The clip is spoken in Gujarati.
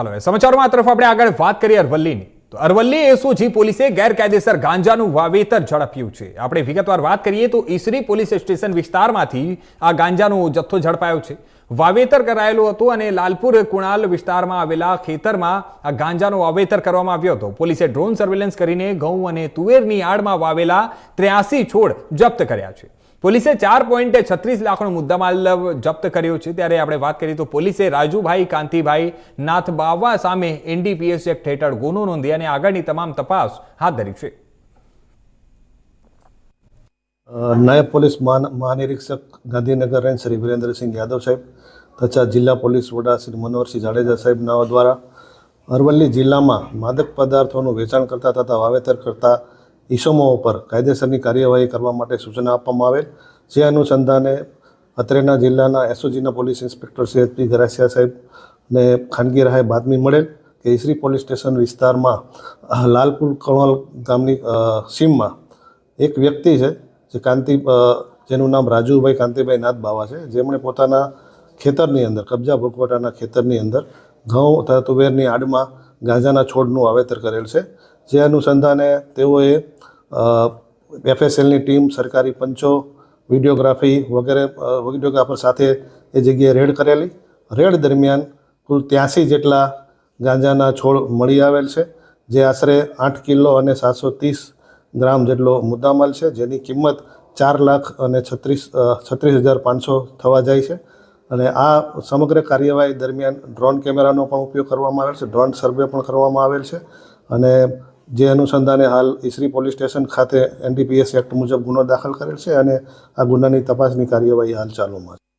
ચાલો સમાચારમાં તરફ આપણે આગળ વાત કરીએ અરવલ્લીની. તો અરવલ્લી એસઓજી પોલીસે ગેરકાયદેસર ગાંજાનું વાવેતર ઝડપ્યું છે. આપણે વિગતવાર વાત કરીએ તો ઈસરી પોલીસ સ્ટેશન વિસ્તારમાંથી આ ગાંજાનો જથ્થો ઝડપાયો છે. વાવેતર કરાયેલું હતું અને લાલપુર કુણાલ વિસ્તારમાં આવેલા ખેતરમાં આ ગાંજાનો વાવેતર કરવામાં આવ્યો હતો. પોલીસે ડ્રોન સર્વેલન્સ કરીને ઘઉં અને તુવેરની આડમાં વાવેલા ત્ર્યાસી છોડ જપ્ત કર્યા છે. પોલીસે ચાર પોઈન્ટ છત્રીસ લાખનો મુદ્દામાલ જપ્ત કર્યો છે. ત્યારે આપણે વાત કરીએ તો પોલીસે રાજુભાઈ કાંતિભાઈ નાથ બાવા સામે એનડીપીએસ એક્ટ હેઠળ ગુનો નોંધી અને આગળની તમામ તપાસ હાથ ધરી છે. નાયબ પોલીસ મહા- મહાનિરીક્ષક ગાંધીનગર રેન્જ શ્રી વિરેન્દ્રસિંહ યાદવ સાહેબ તથા જિલ્લા પોલીસ વડા શ્રી મનોહરસિંહ જાડેજા સાહેબના દ્વારા અરવલ્લી જિલ્લામાં માદક પદાર્થોનું વેચાણ કરતા તથા વાવેતર કરતા ઈસમો ઉપર કાયદેસરની કાર્યવાહી કરવા માટે સૂચના આપવામાં આવેલ. જે અનુસંધાને અત્રેના જિલ્લાના એસઓજીના police inspector Shri H P Garasiya સાહેબને ખાનગી રાહે બાતમી મળેલ કે ઈસરી પોલીસ સ્ટેશન વિસ્તારમાં લાલપુર કણોલ ગામની સીમમાં એક વ્યક્તિ છે જે કાંતિ જેનું નામ રાજુભાઈ કાંતિભાઈ નાથ બાવા છે. જેમણે પોતાના ખેતરની અંદર, કબજા ભોગવટાના ખેતરની અંદર ઘઉં તથા તુવેરની આડમાં ગાંજાના છોડનું વાવેતર કરેલ છે. જે અનુસંધાને તેઓએ એફએસએલની ટીમ, સરકારી પંચો, વિડીયોગ્રાફી વગેરે વિડીયોગ્રાફર સાથે એ જગ્યાએ રેડ કરેલી. રેડ દરમિયાન કુલ ત્યાંસી જેટલા ગાંજાના છોડ મળી આવેલ છે, જે આશરે આઠ કિલો અને સાતસો ત્રીસ ગ્રામ જેટલો મુદ્દામાલ છે, જેની કિંમત ચાર લાખ અને છત્રીસ છત્રીસ હજાર પાંચસો થવા જાય છે. અને આ સમગ્ર કાર્યવાહી દરમિયાન ડ્રોન કેમેરાનો પણ ઉપયોગ કરવામાં આવેલ છે, ડ્રોન સર્વે પણ કરવામાં આવેલ છે. અને જે અનુસંધાને હાલ ઈસરી પોલીસ સ્ટેશન ખાતે એનડીપીએસ એક્ટ મુજબ ગુનો દાખલ કરેલ છે અને આ ગુનાની તપાસની કાર્યવાહી હાલ ચાલુમાં છે.